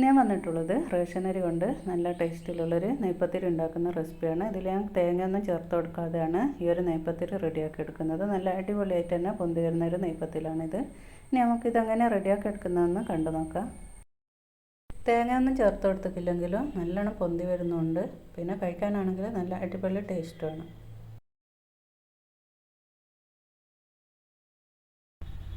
ഞാൻ വന്നിട്ടുള്ളത് അരി കൊണ്ട് നല്ല ടേസ്റ്റിലുള്ളൊരു നെയ്പ്പത്തിരി ഉണ്ടാക്കുന്ന റെസിപ്പിയാണ്. ഇതിൽ ഞാൻ തേങ്ങ ഒന്നും ചേർത്ത് കൊടുക്കാതെയാണ് ഈ ഒരു നെയ്പ്പത്തിരി റെഡിയാക്കി എടുക്കുന്നത്. നല്ല അടിപൊളിയായിട്ട് തന്നെ പൊന്തി വരുന്ന ഒരു നെയ്പ്പത്തിലാണിത് ഇനി നമുക്കിത് അങ്ങനെ റെഡിയാക്കി എടുക്കുന്നതെന്ന് കണ്ടു നോക്കാം. തേങ്ങ ഒന്നും ചേർത്ത് കൊടുത്തിട്ടില്ലെങ്കിലും നല്ലോണം പൊന്തി വരുന്നുണ്ട്. പിന്നെ കഴിക്കാനാണെങ്കിൽ നല്ല അടിപൊളി ടേസ്റ്റുമാണ്.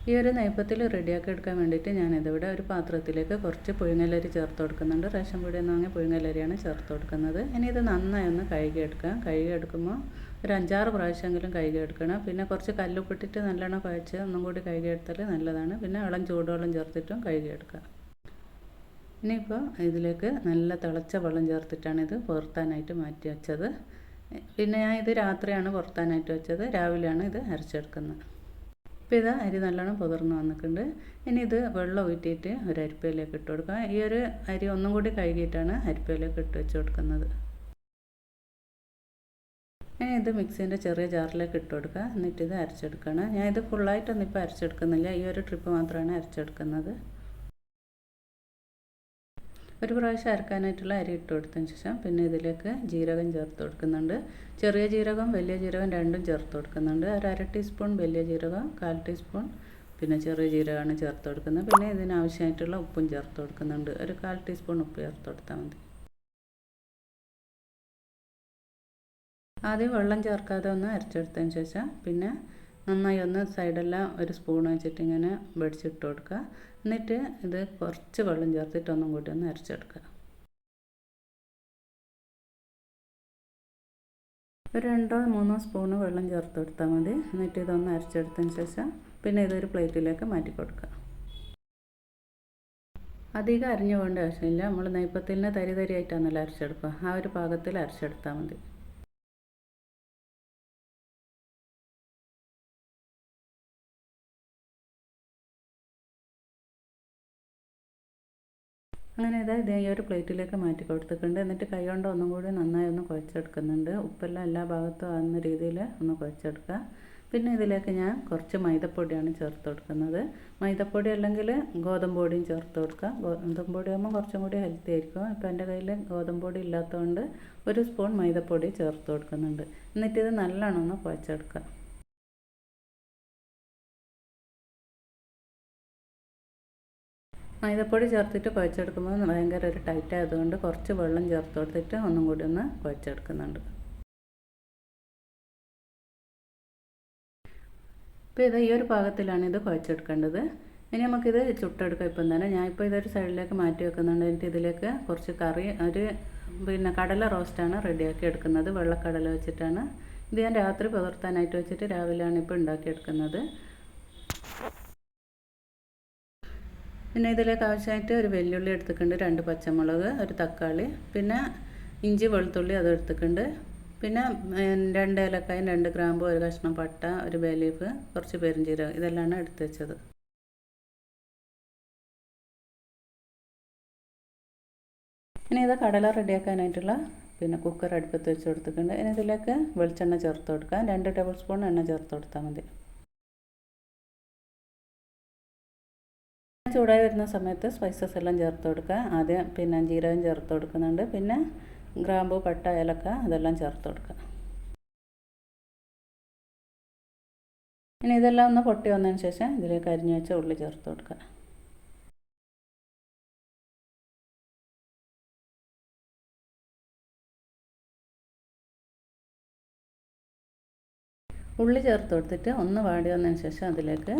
ഈ ഒരു നെയ്പ്പത്തിൽ റെഡിയാക്കി എടുക്കാൻ വേണ്ടിയിട്ട് ഞാനിതിവിടെ ഒരു പാത്രത്തിലേക്ക് കുറച്ച് പുഴുങ്ങലരി ചേർത്ത് കൊടുക്കുന്നുണ്ട്. റേഷൻ പൊടി നിന്ന് വാങ്ങിയ പുഴുങ്ങലരിയാണ് ചേർത്ത് കൊടുക്കുന്നത്. ഇനി ഇത് നന്നായി ഒന്ന് കഴുകി എടുക്കാം കഴുകി എടുക്കുമ്പോൾ ഒരു അഞ്ചാറ് പ്രാവശ്യമെങ്കിലും കഴുകി എടുക്കണം. പിന്നെ കുറച്ച് കല്ലുപ്പിട്ടിട്ട് നല്ലോണം കുഴച്ച് ഒന്നും കൂടി കഴുകി എടുത്താൽ നല്ലതാണ്. പിന്നെ ഇളം ചൂടുവെള്ളം ചേർത്തിട്ടും കഴുകി എടുക്കാം ഇനിയിപ്പോൾ ഇതിലേക്ക് നല്ല തിളച്ച വെള്ളം ചേർത്തിട്ടാണ് ഇത് പുറത്താനായിട്ട് മാറ്റി വെച്ചത്. പിന്നെ ഞാൻ ഇത് രാത്രിയാണ് പുറത്താനായിട്ട് വെച്ചത്. രാവിലെയാണ് ഇത് അരച്ചെടുക്കുന്നത്. ഇപ്പോൾ ഇത് അരി നല്ലോണം പുതിർന്ന് വന്നിട്ടുണ്ട്. ഇനി ഇത് വെള്ളം ഊറ്റിയിട്ട് ഒരു അരിപ്പയിലേക്ക് ഇട്ട് കൊടുക്കുക ഈ ഒരു അരി ഒന്നും കൂടി കഴുകിയിട്ടാണ് അരിപ്പയിലേക്ക് ഇട്ട് വെച്ച് കൊടുക്കുന്നത്. ഇനി ഇത് മിക്സീന്റെ ചെറിയ ജാറിലേക്ക് ഇട്ട് കൊടുക്കുക. എന്നിട്ട് ഇത് അരച്ചെടുക്കണം ഞാൻ ഇത് ഫുള്ളായിട്ടൊന്നും ഇപ്പോൾ അരച്ചെടുക്കുന്നില്ല. ഈ ഒരു ട്രിപ്പ് മാത്രമാണ് അരച്ചെടുക്കുന്നത്. ഒരു പ്രാവശ്യം അരക്കാനായിട്ടുള്ള അരി ഇട്ട് കൊടുത്തതിന് ശേഷം പിന്നെ ഇതിലേക്ക് ജീരകം ചേർത്ത് കൊടുക്കുന്നുണ്ട്. ചെറിയ ജീരകം വലിയ ജീരകം രണ്ടും ചേർത്ത് കൊടുക്കുന്നുണ്ട്. ഒരു അര ടീസ്പൂൺ വലിയ ജീരകം കാൽ ടീസ്പൂൺ പിന്നെ ചെറിയ ജീരകമാണ് ചേർത്ത് കൊടുക്കുന്നത്. പിന്നെ ഇതിനാവശ്യമായിട്ടുള്ള ഉപ്പും ചേർത്ത് കൊടുക്കുന്നുണ്ട്. ഒരു കാൽ ടീസ്പൂൺ ഉപ്പ് ചേർത്ത് കൊടുത്താൽ മതി. ആദ്യം വെള്ളം ചേർക്കാതെ ഒന്ന് അരച്ചെടുത്തതിന് ശേഷം പിന്നെ നന്നായി ഒന്ന് സൈഡെല്ലാം ഒരു സ്പൂൺ വെച്ചിട്ട് ഇങ്ങനെ വെടിച്ചിട്ട് കൊടുക്കുക. എന്നിട്ട് ഇത് കുറച്ച് വെള്ളം ചേർത്തിട്ട് ഒന്നും കൂടി ഒന്ന് അരച്ചെടുക്കുക. ഒരു രണ്ടോ മൂന്നോ സ്പൂണ് വെള്ളം ചേർത്ത് കൊടുത്താൽ മതി. എന്നിട്ട് ഇതൊന്ന് അരച്ചെടുത്തതിന് ശേഷം പിന്നെ ഇതൊരു പ്ലേറ്റിലേക്ക് മാറ്റി കൊടുക്കുക. അധികം അരിഞ്ഞു പോകേണ്ട ആവശ്യമില്ല. നമ്മൾ നെയ്പ്പത്തിലിന് തരി തരിയായിട്ടാണല്ലോ അരച്ചെടുക്കുക. ആ ഒരു പാകത്തിൽ അരച്ചെടുത്താൽ മതി. അങ്ങനെ ഇതാ ഇതേ ഒരു പ്ലേറ്റിലേക്ക് മാറ്റി കൊടുത്തിട്ടുണ്ട്. എന്നിട്ട് കൈ കൊണ്ട് ഒന്നും കൂടി നന്നായി ഒന്ന് കുഴച്ചെടുക്കുന്നുണ്ട്. ഉപ്പെല്ലാം എല്ലാ ഭാഗത്തും ആകുന്ന രീതിയിൽ ഒന്ന് കുഴച്ചെടുക്കുക. പിന്നെ ഇതിലേക്ക് ഞാൻ കുറച്ച് മൈദപ്പൊടിയാണ് ചേർത്ത് കൊടുക്കുന്നത്. മൈദപ്പൊടി അല്ലെങ്കിൽ ഗോതമ്പ് പൊടിയും ചേർത്ത് കൊടുക്കുക. ഗോതമ്പ് പൊടി ആകുമ്പോൾ കുറച്ചും കൂടി ഹെൽത്തി ആയിരിക്കും. ഇപ്പോൾ എന്റെ കയ്യിൽ ഗോതമ്പ് പൊടി ഇല്ലാത്തതുകൊണ്ട് ഒരു സ്പൂൺ മൈദപ്പൊടി ചേർത്ത് കൊടുക്കുന്നുണ്ട്. എന്നിട്ട് ഇത് നല്ലോണം ഒന്ന് കുഴച്ചെടുക്കുക. മൈദപ്പൊടി ചേർത്തിട്ട് കുഴച്ചെടുക്കുമ്പോൾ ഭയങ്കര ഒരു ടൈറ്റ് ആയതുകൊണ്ട് കുറച്ച് വെള്ളം ചേർത്ത് കൊടുത്തിട്ട് ഒന്നും കൂടി ഒന്ന് കുഴച്ചെടുക്കുന്നുണ്ട്. ഇപ്പോൾ ഇത് ഈ ഒരു പാകത്തിലാണ് ഇത് കുഴച്ചെടുക്കേണ്ടത്. ഇനി നമുക്കിത് ചുട്ടെടുക്കാം. ഇപ്പം തന്നെ ഞാനിപ്പോൾ ഇതൊരു സൈഡിലേക്ക് മാറ്റി വെക്കുന്നുണ്ട്. എന്നിട്ട് ഇതിലേക്ക് കുറച്ച് കറി ഒരു പിന്നെ കടല റോസ്റ്റാണ് റെഡിയാക്കി എടുക്കുന്നത്. വെള്ളക്കടല വെച്ചിട്ടാണ്. ഇത് ഞാൻ രാത്രി പകർത്താനായിട്ട് വെച്ചിട്ട് രാവിലെയാണ് ഇപ്പോൾ ഉണ്ടാക്കിയെടുക്കുന്നത്. പിന്നെ ഇതിലേക്ക് ആവശ്യമായിട്ട് ഒരു വെല്ലുള്ളി എടുത്തിട്ടുണ്ട്. രണ്ട് പച്ചമുളക് ഒരു തക്കാളി പിന്നെ ഇഞ്ചി വെളുത്തുള്ളി അത് എടുത്തിട്ടുണ്ട്. പിന്നെ രണ്ട് ഏലക്കായും രണ്ട് ഗ്രാമ്പു ഒരു കഷ്ണം പട്ട ഒരു ബേ ലീഫ് കുറച്ച് പെരിഞ്ചീരകം ഇതെല്ലാമാണ് എടുത്ത് വെച്ചത്. ഇനി ഇത് കടല റെഡിയാക്കാനായിട്ടുള്ള പിന്നെ കുക്കർ അടുപ്പത്ത് വെച്ച് കൊടുത്തിട്ടുണ്ട്. ഇനി ഇതിലേക്ക് വെളിച്ചെണ്ണ ചേർത്ത് കൊടുക്കാം. രണ്ട് ടേബിൾ സ്പൂൺ എണ്ണ ചേർത്ത് കൊടുത്താൽ മതി. ചൂടായി വരുന്ന സമയത്ത് സ്പൈസസ് എല്ലാം ചേർത്ത് കൊടുക്കുക. ആദ്യം പിന്നെ ജീരകം ചേർത്ത് കൊടുക്കുന്നുണ്ട്. പിന്നെ ഗ്രാമ്പു പട്ട ഏലക്ക അതെല്ലാം ചേർത്ത് കൊടുക്കുക. ഇനി ഇതെല്ലാം ഒന്ന് പൊട്ടി വന്നതിന് ശേഷം ഇതിലേക്ക് അരിഞ്ഞു വെച്ച ഉള്ളി ചേർത്ത് കൊടുക്കുക. ഉള്ളി ചേർത്ത് കൊടുത്തിട്ട് ഒന്ന് വാടി വന്നതിന് ശേഷം അതിലേക്ക്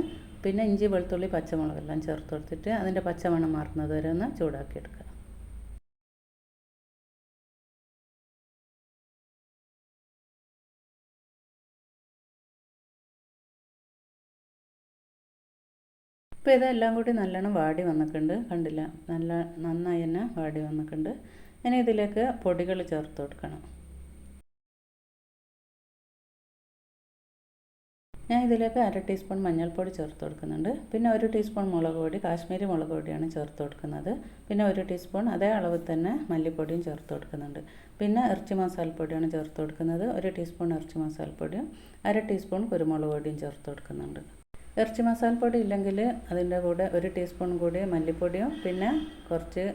പിന്നെ ഇഞ്ചി വെളുത്തുള്ളി പച്ചമുളക് എല്ലാം ചേർത്ത് കൊടുത്തിട്ട് അതിന്റെ പച്ചമണം മാറുന്നത് വരെ ഒന്ന് ചൂടാക്കിയെടുക്കുക ഇപ്പോൾ ഇതെല്ലാം കൂടി നല്ലോണം വാടി വന്നിട്ടുണ്ട്. കണ്ടില്ല നല്ല നന്നായി തന്നെ വാടി വന്നിട്ടുണ്ട്. ഇനി ഇതിലേക്ക് പൊടികൾ ചേർത്ത് കൊടുക്കണം. ഞാൻ ഇതിലേക്ക് അര ടീസ്പൂൺ മഞ്ഞൾപ്പൊടി ചേർത്ത് കൊടുക്കുന്നുണ്ട്. പിന്നെ ഒരു ടീസ്പൂൺ മുളക് പൊടി കാശ്മീരി മുളക് പൊടിയാണ് ചേർത്ത് കൊടുക്കുന്നത്. പിന്നെ ഒരു ടീസ്പൂൺ അതേ അളവിൽ തന്നെ മല്ലിപ്പൊടിയും ചേർത്ത് കൊടുക്കുന്നുണ്ട്. പിന്നെ ഇറച്ചി മസാലപ്പൊടിയാണ് ചേർത്ത് കൊടുക്കുന്നത്. ഒരു ടീസ്പൂൺ ഇറച്ചി മസാലപ്പൊടിയും അര ടീസ്പൂൺ കുരുമുളക് പൊടിയും ചേർത്ത് കൊടുക്കുന്നുണ്ട്. ഇറച്ചി മസാലപ്പൊടി ഇല്ലെങ്കിൽ അതിന്റെ കൂടെ ഒരു ടീസ്പൂൺ കൂടി മല്ലിപ്പൊടിയും പിന്നെ കുറച്ച്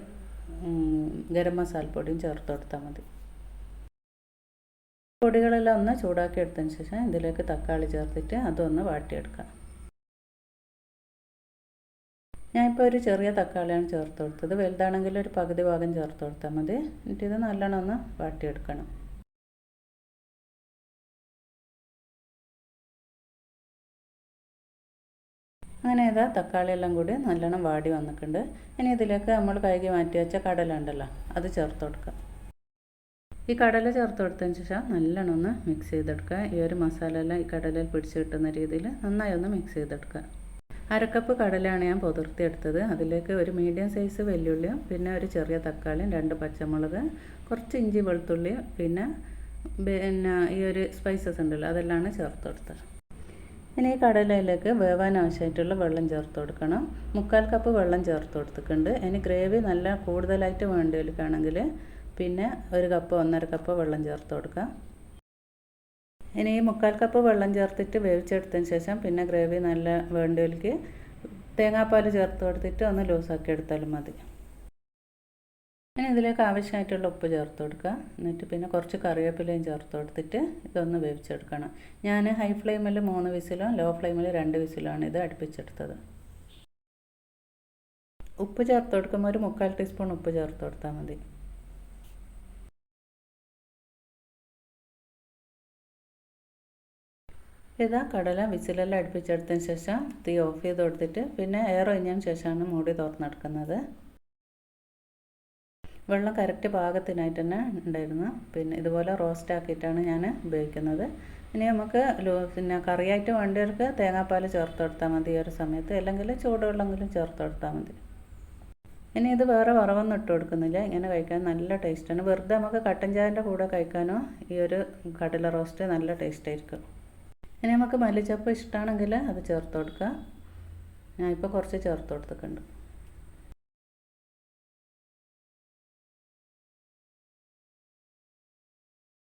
ഗരം മസാലപ്പൊടിയും ചേർത്ത് കൊടുത്താൽ മതി. പൊടികളെല്ലാം ഒന്ന് ചൂടാക്കി എടുത്തതിന് ശേഷം ഇതിലേക്ക് തക്കാളി ചേർത്തിട്ട് അതൊന്ന് വാട്ടിയെടുക്കാം. ഞാനിപ്പോൾ ഒരു ചെറിയ തക്കാളിയാണ് ചേർത്ത് കൊടുത്തത്. വലുതാണെങ്കിൽ ഒരു പകുതി ഭാഗം ചേർത്ത് കൊടുത്താൽ മതി. എന്നിട്ട് ഇത് നല്ലോണം ഒന്ന് വാട്ടിയെടുക്കണം. അങ്ങനെ ഇതാ തക്കാളിയെല്ലാം കൂടി നല്ലോണം വാടി വന്നിട്ടുണ്ട്. ഇനി ഇതിലേക്ക് നമ്മൾ കഴുകി മാറ്റി വെച്ച കടല ഉണ്ടല്ലോ അത് ചേർത്ത് കൊടുക്കുക ഈ കടല ചേർത്ത് കൊടുത്തതിന് ശേഷം നല്ലോണം ഒന്ന് മിക്സ് ചെയ്തെടുക്കുക. ഈ ഒരു മസാല എല്ലാം ഈ കടലയിൽ പിടിച്ച് കിട്ടുന്ന രീതിയിൽ നന്നായി ഒന്ന് മിക്സ് ചെയ്തെടുക്കുക. അരക്കപ്പ് കടലയാണ് ഞാൻ പുതിർത്തിയെടുത്തത് അതിലേക്ക് ഒരു മീഡിയം സൈസ് വെല്ലുള്ളിയും പിന്നെ ഒരു ചെറിയ തക്കാളിയും രണ്ട് പച്ചമുളക് കുറച്ച് ഇഞ്ചി വെളുത്തുള്ളി പിന്നെ പിന്നെ ഈ ഒരു സ്പൈസസ് ഉണ്ടല്ലോ അതെല്ലാം ചേർത്ത് കൊടുത്തത്. ഇനി ഈ കടലയിലേക്ക് വേവാൻ ആവശ്യമായിട്ടുള്ള വെള്ളം ചേർത്ത് കൊടുക്കണം. മുക്കാൽ കപ്പ് വെള്ളം ചേർത്ത് കൊടുത്തിട്ടുണ്ട്. ഇനി ഗ്രേവി നല്ല കൂടുതലായിട്ട് വേണ്ടി വേണ്ടിയിരിക്കുകയാണെങ്കിൽ പിന്നെ ഒരു കപ്പ് ഒന്നര കപ്പ് വെള്ളം ചേർത്ത് കൊടുക്കുക. ഇനി ഈ മുക്കാൽ കപ്പ് വെള്ളം ചേർത്തിട്ട് വേവിച്ചെടുത്തതിന് ശേഷം പിന്നെ ഗ്രേവി നല്ല വേണ്ടിയൊലിക്ക് തേങ്ങാപ്പാൽ ചേർത്ത് കൊടുത്തിട്ട് ഒന്ന് ലൂസാക്കി എടുത്താലും മതി. ഇനി ഇതിലേക്ക് ആവശ്യമായിട്ടുള്ള ഉപ്പ് ചേർത്ത് കൊടുക്കുക. എന്നിട്ട് പിന്നെ കുറച്ച് കറിവേപ്പിലയും ചേർത്ത് കൊടുത്തിട്ട് ഇതൊന്ന് വേവിച്ചെടുക്കണം. ഞാൻ ഹൈ ഫ്ലെയിമിൽ മൂന്ന് വിസിലും ലോ ഫ്ലെയിമിൽ രണ്ട് വിസിലുമാണ് ഇത് അടുപ്പിച്ചെടുത്തത്. ഉപ്പ് ചേർത്ത് കൊടുക്കുമ്പോൾ ഒരു മുക്കാൽ ടീസ്പൂൺ ഉപ്പ് ചേർത്ത് കൊടുത്താൽ മതി. ഇതാ കടല വിസിലെല്ലാം അടുപ്പിച്ചെടുത്തതിന് ശേഷം തീ ഓഫ് ചെയ്ത് കൊടുത്തിട്ട് പിന്നെ എയർ ഒഴിഞ്ഞതിന് ശേഷമാണ് മൂടി തുറന്നെടുക്കുന്നത് വെള്ളം കറക്റ്റ് പാകത്തിനായിട്ട് തന്നെ ഉണ്ടായിരുന്നു. പിന്നെ ഇതുപോലെ റോസ്റ്റ് ആക്കിയിട്ടാണ് ഞാൻ ഉപയോഗിക്കുന്നത്. ഇനി നമുക്ക് പിന്നെ കറിയായിട്ട് വേണ്ടവർക്ക് തേങ്ങാപ്പാൽ ചേർത്ത് കൊടുത്താൽ മതി ഒരു സമയത്ത്. അല്ലെങ്കിൽ ചൂടുവെള്ളമെങ്കിലും ചേർത്ത് കൊടുത്താൽ മതി. ഇനി ഇത് വേറെ വറവൊന്നും ഇട്ട് കൊടുക്കുന്നില്ല. ഇങ്ങനെ കഴിക്കാൻ നല്ല ടേസ്റ്റാണ് വെറുതെ നമുക്ക് കട്ടൻ ചായന്റെ കൂടെ കഴിക്കാനോ ഈ ഒരു കടല റോസ്റ്റ് നല്ല ടേസ്റ്റ് ആയിരിക്കും. ഇനി നമുക്ക് മല്ലിച്ചപ്പ് ഇഷ്ടമാണെങ്കിൽ അത് ചേർത്ത് കൊടുക്കുക. ഞാനിപ്പോൾ കുറച്ച് ചേർത്ത് കൊടുത്തിട്ടുണ്ട്.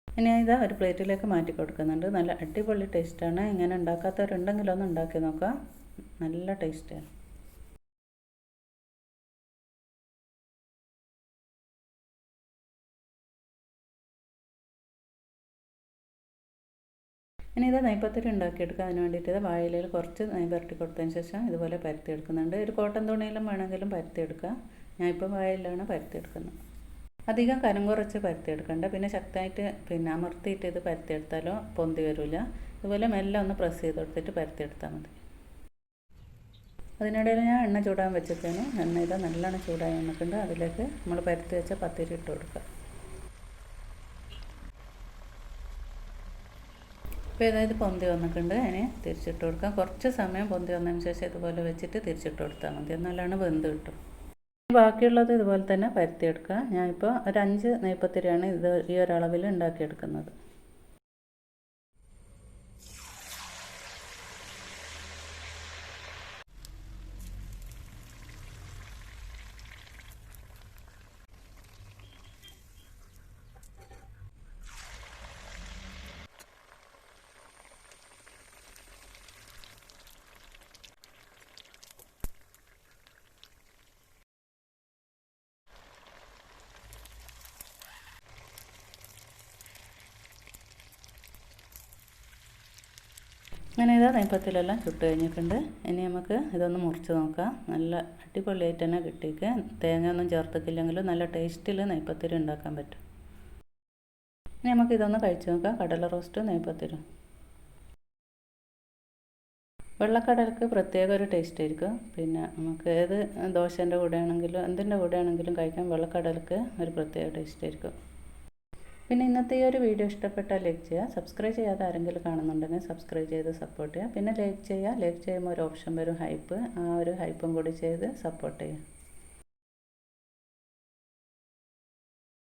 ഇനി ഇത് ഒരു പ്ലേറ്റിലേക്ക് മാറ്റി കൊടുക്കുന്നുണ്ട്. നല്ല അടിപൊളി ടേസ്റ്റാണ് ഇങ്ങനെ ഉണ്ടാക്കാത്തവരുണ്ടെങ്കിൽ ഒന്ന് ഉണ്ടാക്കി നോക്കുക. നല്ല ടേസ്റ്റാണ് ഇനി ഇത് നെയ്പ്പത്തിരി ഉണ്ടാക്കിയെടുക്കുക അതിന് വേണ്ടിയിട്ട് ഇത് വാഴയിലയിൽ കുറച്ച് നെയ് പരട്ടി കൊടുത്തതിന് ശേഷം ഇതുപോലെ പരത്തി എടുക്കുന്നുണ്ട് ഒരു കോട്ടൺ തുണിയിലും വേണമെങ്കിലും പരത്തി എടുക്കുക ഇപ്പോൾ വാഴയിലാണ് പരത്തി എടുക്കുന്നത് അധികം കനം കുറച്ച് പരത്തി എടുക്കണ്ട പിന്നെ ശക്തമായിട്ട് പിന്നെ അമർത്തിയിട്ട് ഇത് പരത്തി എടുത്താലോ പൊന്തി വരില്ല. ഇതുപോലെ മെല്ലെ ഒന്ന് പ്രസ് ചെയ്ത് കൊടുത്തിട്ട് പരത്തി എടുത്താൽ മതി. അതിനിടയിൽ ഞാൻ എണ്ണ ചൂടാൻ വെച്ചിട്ടാണ് എണ്ണ ഇത് നല്ലോണം ചൂടായി വന്നിട്ടുണ്ട്. അതിലേക്ക് നമ്മൾ പരത്തി വെച്ച പത്തിരി ഇട്ട് കൊടുക്കുക. അപ്പോൾ ഏതായത് പൊന്തി വന്നിട്ടുണ്ട്. അതിന് തിരിച്ചിട്ട് കൊടുക്കാം. കുറച്ച് സമയം പൊന്തി വന്നതിന് ശേഷം ഇതുപോലെ വെച്ചിട്ട് തിരിച്ചിട്ട് കൊടുത്താൽ മതി. എന്നാലാണ് വെന്ത് കിട്ടും. ബാക്കിയുള്ളത് ഇതുപോലെ തന്നെ പരത്തിയെടുക്കുക ഞാനിപ്പോൾ ഒരു അഞ്ച് നെയ്പ്പത്തിരിയാണ് ഇത് ഈ ഒരളവിൽ ഉണ്ടാക്കിയെടുക്കുന്നത്. അങ്ങനെ ഇതാ നെയ്പ്പത്തിലെല്ലാം ചുട്ട് കഴിഞ്ഞിട്ടുണ്ട്. ഇനി നമുക്ക് ഇതൊന്ന് മുറിച്ച് നോക്കാം. നല്ല അടിപൊളിയായിട്ട് തന്നെ കിട്ടിയേക്ക്. തേങ്ങ ഒന്നും ചേർത്തിട്ടില്ലെങ്കിലും നല്ല ടേസ്റ്റിൽ നെയ്പ്പത്തിരി ഉണ്ടാക്കാൻ പറ്റും. ഇനി നമുക്ക് ഇതൊന്ന് കഴിച്ച് നോക്കാം. കടല റോസ്റ്റ് നെയ്പ്പത്തിരും വെള്ളക്കടലക്ക് പ്രത്യേക ഒരു ടേസ്റ്റ് ആയിരിക്കും. പിന്നെ നമുക്ക് ഏത് ദോശേന്റെ കൂടെ ആണെങ്കിലും എന്തിന്റെ കൂടെ ആണെങ്കിലും കഴിക്കാൻ വെള്ളക്കടലക്ക് ഒരു പ്രത്യേക ടേസ്റ്റ് ആയിരിക്കും. പിന്നെ ഇന്നത്തെ ഈ ഒരു വീഡിയോ ഇഷ്ടപ്പെട്ടാൽ ലൈക്ക് ചെയ്യുക സബ്സ്ക്രൈബ് ചെയ്യാതെ ആരെങ്കിലും കാണുന്നുണ്ടെങ്കിൽ സബ്സ്ക്രൈബ് ചെയ്ത് സപ്പോർട്ട് ചെയ്യുക. പിന്നെ ലൈക്ക് ചെയ്യുക ലൈക്ക് ചെയ്യുമ്പോൾ ഒരു ഓപ്ഷൻ വരും ഹൈപ്പ് ആ ഒരു ഹൈപ്പും കൂടി ചെയ്ത് സപ്പോർട്ട് ചെയ്യുക.